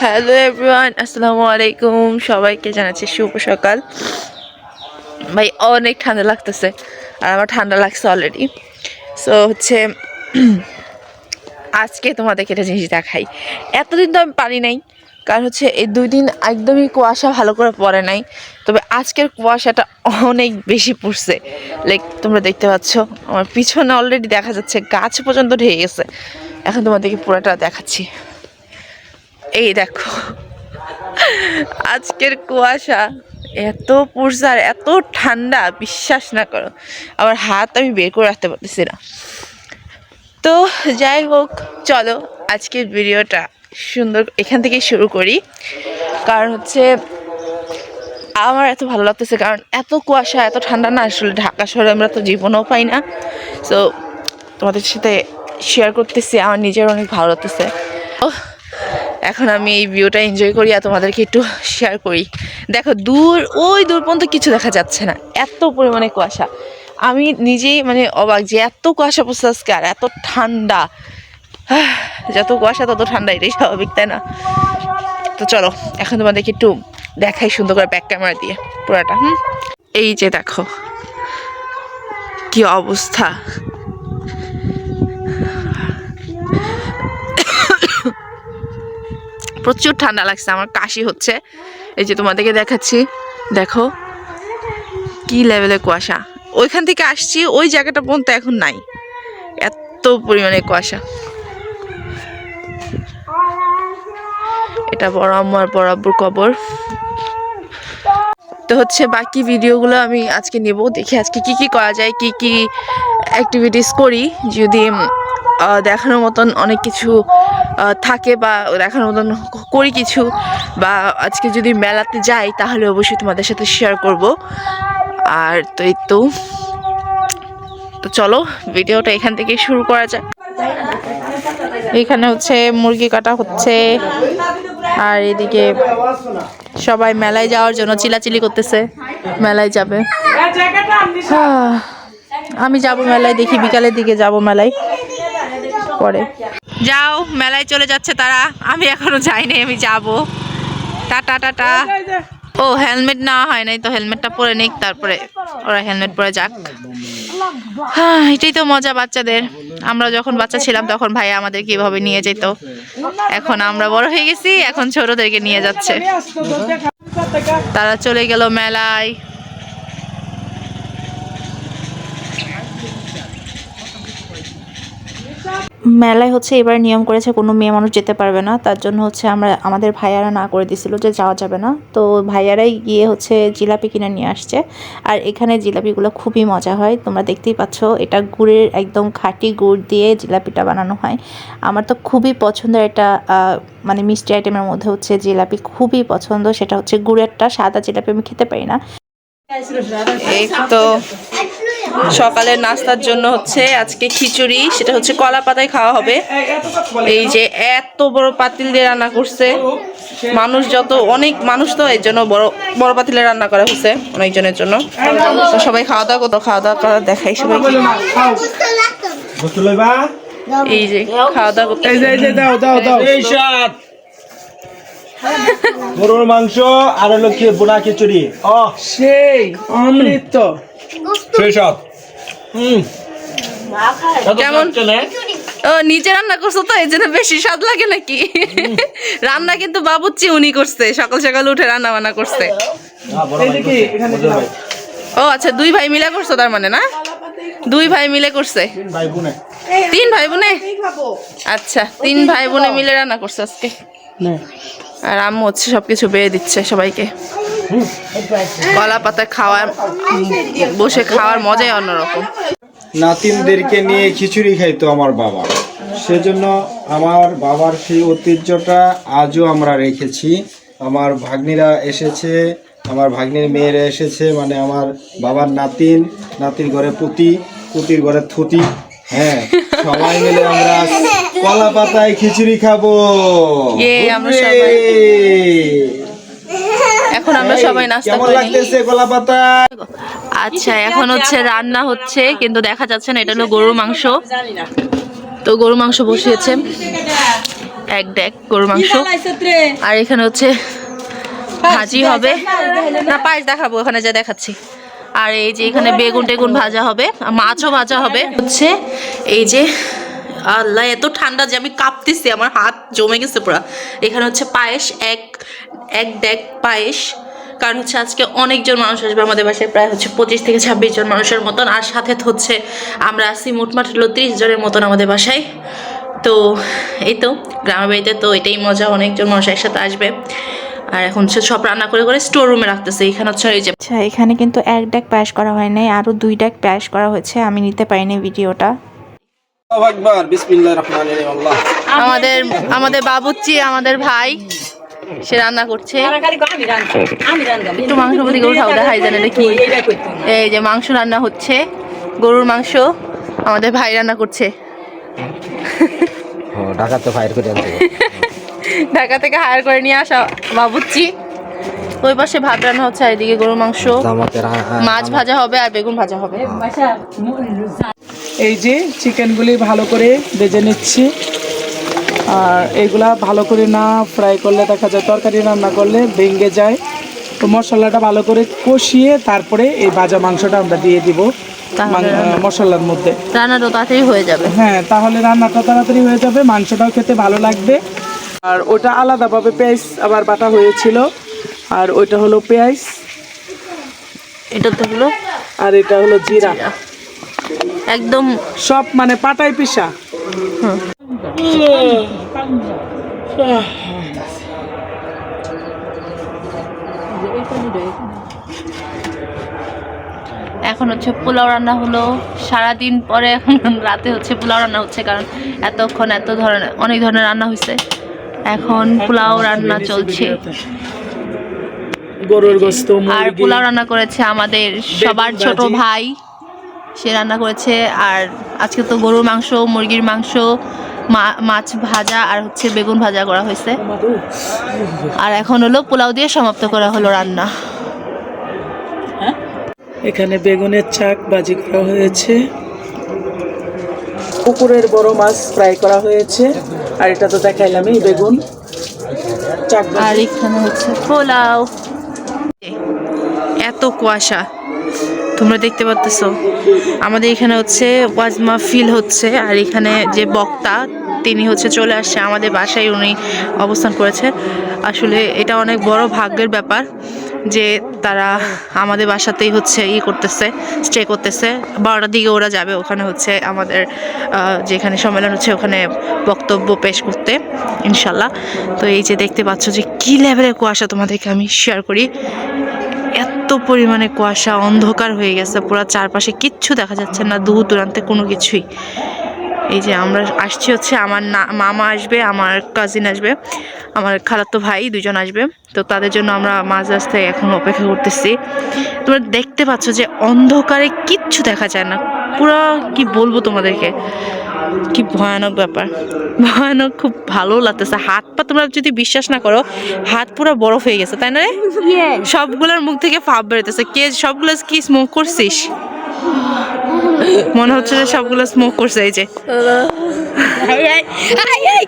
Hello everyone আসসালামু আলাইকুম সবাইকে জানাচ্ছি শুভ সকাল। ভাই, অনেক ঠান্ডা লাগতেছে, আর আমার ঠান্ডা লাগছে অলরেডি সো হচ্ছে, আজকে তোমাদেরকে একটা জিনিস দেখাই। এতদিন তো আমি পারি নাই, কারণ হচ্ছে এই দুই দিন একদমই কুয়াশা ভালো করে পড়ে নাই। তবে আজকের কুয়াশাটা অনেক বেশি পড়ছে। লাইক তোমরা দেখতে পাচ্ছ, আমার পিছনে অলরেডি দেখা যাচ্ছে গাছ পর্যন্ত ঢেকে গেছে। এখন তোমাদেরকে পুরোটা দেখাচ্ছি। এই দেখো। আজকের কুয়াশা এত পড়ছে আর এত ঠান্ডা, বিশ্বাস না করো। আমার হাত আমি বের করে রাখতে পারতেছি না। তো যাই হোক, চলো আজকের ভিডিওটা সুন্দর এখান থেকে শুরু করি। কারণ হচ্ছে আমার এত ভালো লাগতেছে, কারণ এত কুয়াশা, এত ঠান্ডা না আসলে ঢাকা শহরে আমরা তো জীবনও পাই না। তো তোমাদের সাথে শেয়ার করতেছি, আমার নিজের অনেক ভালো লাগতেছে। এখন আমি এই ভিউটা এনজয় করি আর তোমাদেরকে একটু শেয়ার করি। দেখো, দূর, ওই দূর পর্যন্ত কিছু দেখা যাচ্ছে না। এত পরিমাণে কুয়াশা। আমি নিজেই মানে অবাক যে এত কুয়াশা পড়ছে আজকে আর এত ঠান্ডা। যত কুয়াশা তত ঠান্ডা, এটাই স্বাভাবিক, তাই না? তো চলো, এখন তোমাদেরকে একটু দেখাই সুন্দর করে ব্যাক ক্যামেরা দিয়ে, পুরাটা, হুম? এই যে দেখো, কি অবস্থা। প্রচুর ঠান্ডা লাগছে, আমার কাশি হচ্ছে। এই যে তোমাদেরকে দেখাচ্ছি, দেখো কি লেভেলের কুয়াশা। ওইখান থেকে আসছি, ওই জায়গাটা পর্যন্ত এখন নাই। এত পরিমাণে কুয়াশা। এটা বড় আম্মার বড় আব্বুর কবর। তো হচ্ছে বাকি ভিডিওগুলো আমি আজকে নেব। দেখি আজকে কি কি করা যায়, কি কি অ্যাক্টিভিটিস করি। যদি দেখানোর মতন অনেক কিছু থাকে বা দেখানোর মতন করি কিছু বা আজকে যদি মেলাতে যাই তাহলে অবশ্যই তোমাদের সাথে শেয়ার করব। আর তো এই তো তো চলো ভিডিওটা এখান থেকে শুরু করা যাক। এখানে হচ্ছে মুরগি কাটা হচ্ছে আর এদিকে সবাই মেলায় যাওয়ার জন্য চিলাচিলি করতেছে মেলায় যাবে। আহ, আমি যাব মেলায় দেখি বিকালের দিকে যাব মেলায়। পরে। যাও, মেলায় চলে যাচ্ছে তারা। আমি এখনও যাইনি, আমি যাব। টাটা টাটা ও, হেলমেট নেওয়া হয় নাই তো, হেলমেটটা পরে নিক, তারপরে ওরা হেলমেট পরে যাক। হ্যাঁ এটাই তো মজা বাচ্চাদের। আমরা যখন বাচ্চা ছিলাম তখন ভাই আমাদের কীভাবে নিয়ে যেত। এখন আমরা বড় হয়ে গেছি, এখন ছোটদেরকে নিয়ে যাচ্ছে। তারা চলে গেল মেলায়। মেলায় হচ্ছে এবার নিয়ম করেছে কোনো মেয়ে মানুষ যেতে পারবে না। তার জন্য হচ্ছে আমরা, আমাদের ভাইয়ারা না করে দিছিল যে যাওয়া যাবে না। তো ভাইয়ারাই গিয়ে হচ্ছে জিলাপি কিনে নিয়ে আসছে। আর এখানে জিলাপিগুলো খুবই মজা হয়। তোমরা দেখতেই পাচ্ছ, এটা গুড়ের একদম খাঁটি গুড় দিয়ে জিলাপিটা বানানো হয়। আমার তো খুবই পছন্দের একটা মানে মিষ্টি আইটেমের মধ্যে হচ্ছে জিলাপি খুবই পছন্দ। সেটা হচ্ছে গুড়েরটা, সাদা জিলাপি আমি খেতে পারি না। এই তো সকালের নাস্তার জন্য হচ্ছে আজকে খিচুড়ি সেটা হচ্ছে কলা পাতায় খাওয়া হবে। এই যে এত বড় পাতিল দিয়ে রান্না করছে। মানুষ যত অনেক মানুষ তো এর জন্য বড় বড় পাতিলে রান্না করা হয়েছে অনেকজনের জন্য। তো সবাই খাওয়া দাওয়া করতো খাওয়া দাওয়া করা দেখাই সবাই এই যে খাওয়া দাওয়া করতে এই যে এই যে দাও দাও দাও। গরুর মাংস আর হলো কি বোনা খিচুড়ি। ও সেই অমৃত। সেই সাত হুম। কেমন? ও নিজে রান্না করছ তো এই জন্য বেশি স্বাদ লাগে নাকি? রান্না কিন্তু বাবুচ্চি উনি করছে সকাল সকাল উঠে রান্না বান্না করছে। ও আচ্ছা দুই ভাই মিলে করছ তার মানে না? দুই ভাই মিলে করছে। তিন ভাই বোনে। আচ্ছা তিন ভাই বোনে মিলে রান্না করছে আজকে। আর আম্মু হচ্ছে সবকিছু বেড়ে দিচ্ছে সবাইকে। কলা পাতা খাওয়া বসে খাওয়ার মজাই অন্যরকম। নাতিনদেরকে নিয়ে খিচুড়ি খাইতো আমার বাবা। সেজন্য আমার বাবার সেই ঐতিহ্যটা আজও আমরা রেখেছি। আমার ভাগ্নিরা এসেছে আমার ভাগ্নির মেয়েরা এসেছে মানে আমার বাবার নাতিন নাতির ঘরে পুতি পুতির ঘরে থুতি। হ্যাঁ সবাই মিলে আমরা কলা পাতায় খিচুড়ি খাব। ইয়ে, আমরা সবাই। এখন আমরা সবাই নাস্তা কেমন করি লাগতেছে কলা পাতা আচ্ছা এখন হচ্ছে রান্না হচ্ছে কিন্তু দেখা যাচ্ছে না এটা হলো গরুর মাংস। তো গরুর মাংস বসিয়েছে। এক ডেক গরুর মাংস। আর এখানে হচ্ছে ভাজি হবে। না পায়েস দেখাবো ওখানে যা দেখাচ্ছি। আর এই যে এখানে বেগুন টেগুন ভাজা হবে মাছও ভাজা হবে। হচ্ছে এই যে আল্লাহ, এত ঠান্ডা যে আমি কাঁপতেছি, আমার হাত জমে গেছে পুরো। এখানে হচ্ছে পায়েস, এক এক ডেক পায়েস। কারণ হচ্ছে আজকে অনেকজন মানুষ আসবে, আমাদের বাসায় প্রায় হচ্ছে পঁচিশ থেকে ছাব্বিশ জন মানুষের মতন। আর সাথে হচ্ছে আমরা আছি মোটমাট হলো তিরিশ জনের মতন আমাদের বাসায়। তো এই তো, গ্রামের বাড়িতে তো এটাই মজা, অনেকজন মানুষ একসাথে আসবে। আর এখন হচ্ছে সব রান্না করে করে স্টোর রুমে রাখতেছে। এখানে হচ্ছে এই যে আচ্ছা এখানে কিন্তু এক ডেক পায়েস করা হয় নাই আরও দুই ডেক পায়েস করা হয়েছে, আমি নিতে পারিনি ভিডিওটা আমাদের আমাদের বাবুচ্চি আমাদের ভাই সে রান্না করছে। একটু মাংস প্রতি গরু খাও দেখাই জানে কি এই যে মাংস রান্না হচ্ছে গরুর মাংস আমাদের ভাই রান্না করছে। ঢাকা তো ফায়ার করে ঢাকা থেকে হায়ার করে নিয়ে আসা বাবুচ্চি ওই পাশে ভাত রান্না হচ্ছে আর এদিকে গরুর মাংস। মাছ ভাজা হবে আর বেগুন ভাজা হবে। এই যে চিকেনগুলি ভালো করে ভেজে নিচ্ছি। আর এগুলা ভালো করে না ফ্রাই করলে দেখা যায় তরকারি রান্না করলে ভেঙে যায়। তো মশলাটা ভালো করে কষিয়ে তারপরে এই ভাজা মাংসটা আমরা দিয়ে দিব মশলার মধ্যে। রান্নাটা তাড়াতাড়ি হয়ে যাবে। হ্যাঁ তাহলে রান্নাটা তাড়াতাড়ি হয়ে যাবে মাংসটাও খেতে ভালো লাগবে। আর ওটা আলাদাভাবে পেঁয়াজ আবার বাটা হয়েছিল। আর ওইটা হলো পেঁয়াজ। এটা তো হলো আর এটা হলো জিরা। একদম সব মানে পাটাই পিসা। এখন হচ্ছে পোলাও রান্না হলো। সারাদিন পরে এখন রাতে হচ্ছে পোলাও রান্না হচ্ছে কারণ এতক্ষণ এত ধরনের অনেক ধরনের রান্না হয়েছে। এখন পোলাও রান্না চলছে। গরুর গোস্ত আর পোলাও রান্না করেছে আমাদের সবার ছোট ভাই। সে রান্না করেছে। আর আজকে তো গরুর মাংস মুরগির মাংস মাছ ভাজা আর হচ্ছে বেগুন ভাজা করা হয়েছে। আর এখন হলো পোলাও দিয়ে সমাপ্ত করা হলো রান্না। এখানে বেগুনের চাক বাজি করা হয়েছে। পুকুরের বড় মাছ ফ্রাই করা হয়েছে। আর এটা তো দেখাইলামই বেগুন। চাক আর এখানে হচ্ছে পোলাও। এত কুয়াশা। তোমরা দেখতে পাচ্ছ আমাদের এখানে হচ্ছে ওয়াজমা ফিল হচ্ছে, আর এখানে যে বক্তা, তিনি হচ্ছে চলে আসছে আমাদের বাসায়, উনি অবস্থান করেছে। আসলে এটা অনেক বড় ভাগ্যের ব্যাপার যে তারা আমাদের বাসাতেই হচ্ছে ই করতেছে স্টে করতেছে। বারোটার দিকে ওরা যাবে ওখানে হচ্ছে আমাদের যেখানে সম্মেলন হচ্ছে, ওখানে বক্তব্য পেশ করতে, ইনশাল্লাহ। তো এই যে দেখতে পাচ্ছ যে কী লেভেলের কুয়াশা তোমাদেরকে আমি শেয়ার করি। পরিমাণে কুয়াশা, অন্ধকার হয়ে গেছে, পুরো চারপাশে কিচ্ছু দেখা যাচ্ছে না, দূর দূরান্তে কোনো কিছুই। এই যে আমরা আসছি হচ্ছে, আমার না, মামা আসবে, আমার কাজিন আসবে, আমার খালাতো ভাই দুজন আসবে। তো তাদের জন্য আমরা মাঝ রাস্তায় এখন অপেক্ষা করতেছি। তোমরা দেখতে পাচ্ছ যে অন্ধকারে কিচ্ছু দেখা যায় না। পুরো, কি বলব তোমাদেরকে? কি ভয়ানক ব্যাপার। ভয়ানক খুব ভালো লাগতেছে। হাত পা তোমরা যদি বিশ্বাস না করো হাত পুরো বরফ হয়ে গেছে তাই না? রে সবগুলোর মুখ থেকে ফাপ বেরোতেছে কে সবগুলো কি স্মোক করছিস? মনে হচ্ছে যে সবগুলো স্মোক করছে এই যে।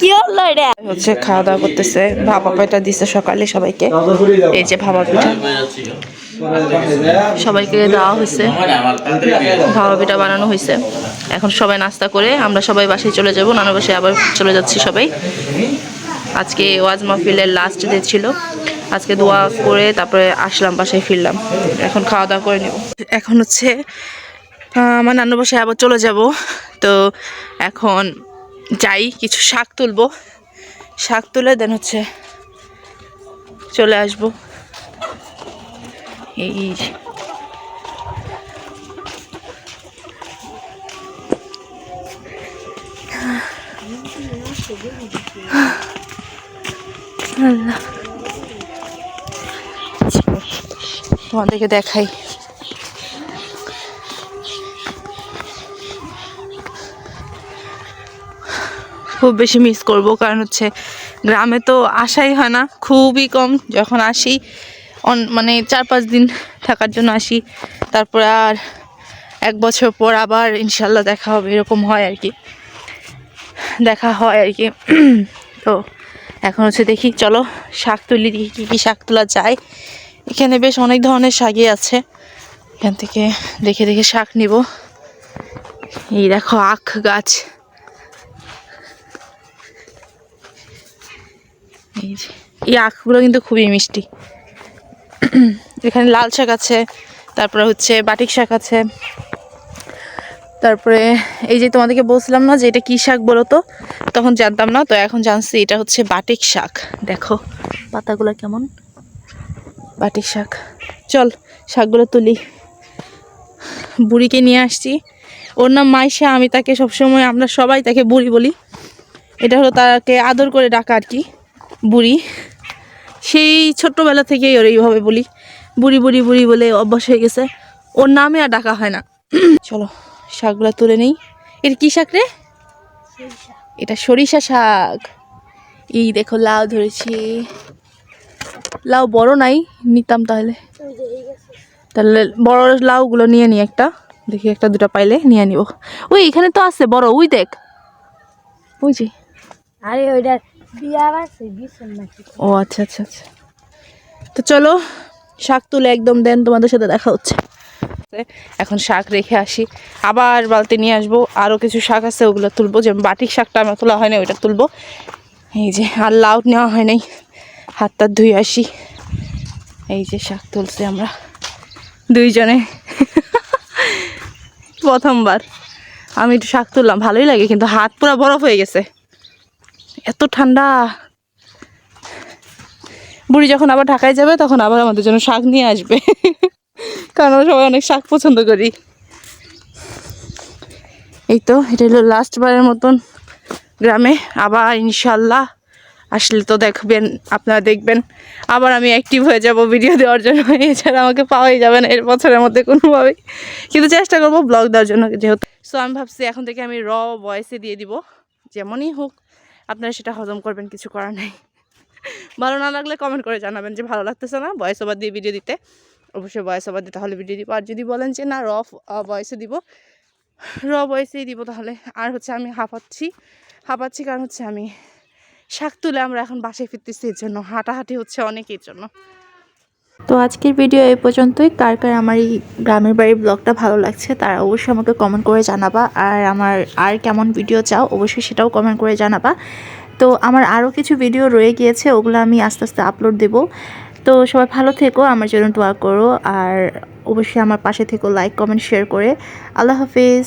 কি হলো এটা? হচ্ছে খাওয়া দাওয়া করতেছে। ভাপা পিঠা দিছে সকালে সবাইকে। এই যে ভাপা পিঠা। সবাইকে দেওয়া হয়েছে। ভাপা পিঠা বানানো হয়েছে। এখন সবাই নাস্তা করে আমরা সবাই বাসায় চলে যাব নানা বাসায় আবার চলে যাচ্ছি সবাই। আজকে ওয়াজ মাহফিলের লাস্ট ডে ছিল। আজকে দোয়া করে তারপরে আসলাম, বাসায় ফিরলাম। এখন খাওয়া দাওয়া করে নেব। এখন হচ্ছে আমার নানু বাসায় আবার চলে যাব। তো এখন যাই, কিছু শাক তুলবো। শাক তুলে দেন হচ্ছে চলে আসব। এই তোমাদেরকে দেখাই। খুব বেশি মিস করব, কারণ হচ্ছে গ্রামে তো আসাই হয় না, খুবই কম। যখন আসি, অন মানে চার পাঁচ দিন থাকার জন্য আসি, তারপরে আর এক বছর পর আবার ইনশাল্লাহ দেখা হবে, এরকম হয় আর কি। দেখা হয় আর কি। তো এখন হচ্ছে দেখি, চলো শাক তুলি, দেখি কী কী শাক তোলা যায়। এখানে বেশ অনেক ধরনের শাকই আছে। এখান থেকে দেখে দেখে শাক নিব। এই দেখো আখ গাছ। এই আখগুলো কিন্তু খুবই মিষ্টি। এখানে লাল শাক আছে, তারপরে হচ্ছে বাটিক শাক আছে। তারপরে এই যে তোমাদেরকে বলছিলাম না যে এটা কী শাক বলো তো? তখন জানতাম না, তো এখন জানছি এটা হচ্ছে বাটিক শাক। দেখো, পাতাগুলো কেমন? বাটিক শাক। চল, শাকগুলো তুলি। বুড়িকে নিয়ে আসছি। ওর নাম মাইশা, আমি তাকে সবসময়, আমরা সবাই তাকে বুড়ি বলি। এটা হলো তাকে আদর করে ডাকা আর কি, বুড়ি। সেই ছোট্টবেলা থেকেই ওর এইভাবে বলি। বুড়ি বুড়ি বুড়ি বলে অভ্যাস হয়ে গেছে। ওর নামে আর ডাকা হয় না। চলো। শাকগুলো তুলে নেই। এটা কী শাক রে? এটা সরিষা শাক। এই দেখো লাউ ধরেছি। লাউ বড় নাই নিতাম তাহলে। তাহলে বড় লাউগুলো নিয়ে নি একটা। দেখি একটা দুটো পাইলে নিয়ে নিব। ওই এখানে তো আছে বড় ওই দেখ। যে। আরে ওইটা ও আচ্ছা আচ্ছা আচ্ছা। তো চলো শাক তুলে একদম দেন তোমাদের সাথে দেখা হচ্ছে। এখন শাক রেখে আসি। আবার বালতি নিয়ে আসব। আরও কিছু শাক আছে, ওগুলো তুলবো। যেমন বাটিক শাকটা আমার তোলা হয় না ওইটা তুলবো। এই যে, আর লাউ নেওয়া হয় নাই। হাতটা ধুয়ে আসি। এই যে শাক তুলছি আমরা দুইজনে। প্রথমবার। আমি একটু শাক তুললাম, ভালোই লাগে, কিন্তু হাত পুরো বরফ হয়ে গেছে। এত ঠান্ডা। বুড়ি যখন আবার ঢাকায় যাবে, তখন আবার আমাদের জন্য শাক নিয়ে আসবে। কারণ আমরা সবাই অনেক শাক পছন্দ করি। এই তো, এটা হলো লাস্ট বারের মতন গ্রামে। আবার ইনশাল্লাহ আসলে তো দেখবেন, আপনারা দেখবেন, আবার আমি অ্যাক্টিভ হয়ে যাব ভিডিও দেওয়ার জন্য। এছাড়া আমাকে পাওয়াই যাবে না এর বছরের মধ্যে কোনোভাবেই। কিন্তু চেষ্টা করব ব্লগ দেওয়ার জন্য যেহেতু। সো আমি ভাবছি এখন থেকে আমি র ভয়েসে দিয়ে দিব। যেমনই হোক, আপনারা সেটা হজম করবেন, কিছু করার নেই। ভালো না লাগলে কমেন্ট করে জানাবেন যে ভালো লাগতেছে না ভয়েস ওভার দিয়ে ভিডিও দিতে। অবশ্যই ভয়েস ওভার তাহলে ভিডিও দিব। আর যদি বলেন যে, না র ভয়েসে দিব। র ভয়েসেই দিব তাহলে। আর হচ্ছে আমি হাঁপাচ্ছি। হাঁপাচ্ছি কারণ হচ্ছে আমি শাক তুলে আমরা এখন বাসায় ফিরতেছি এর জন্য। হাঁটাহাঁটি হচ্ছে অনেকের জন্য। তো আজকের ভিডিও এই পর্যন্তই। কার কার আমার এই গ্রামের বাড়ির ব্লগটা ভালো লাগছে তারা অবশ্যই আমাকে কমেন্ট করে জানাবা। আর আমার আর কেমন ভিডিও চাও অবশ্যই সেটাও কমেন্ট করে জানাবা। তো আমার আরও কিছু ভিডিও রয়ে গিয়েছে, ওগুলো আমি আস্তে আস্তে আপলোড দেব। তো সবাই ভালো থেকো, আমার জন্য দোয়া করো, আর অবশ্যই আমার পাশে থেকো লাইক কমেন্ট শেয়ার করে। আল্লাহ হাফিজ।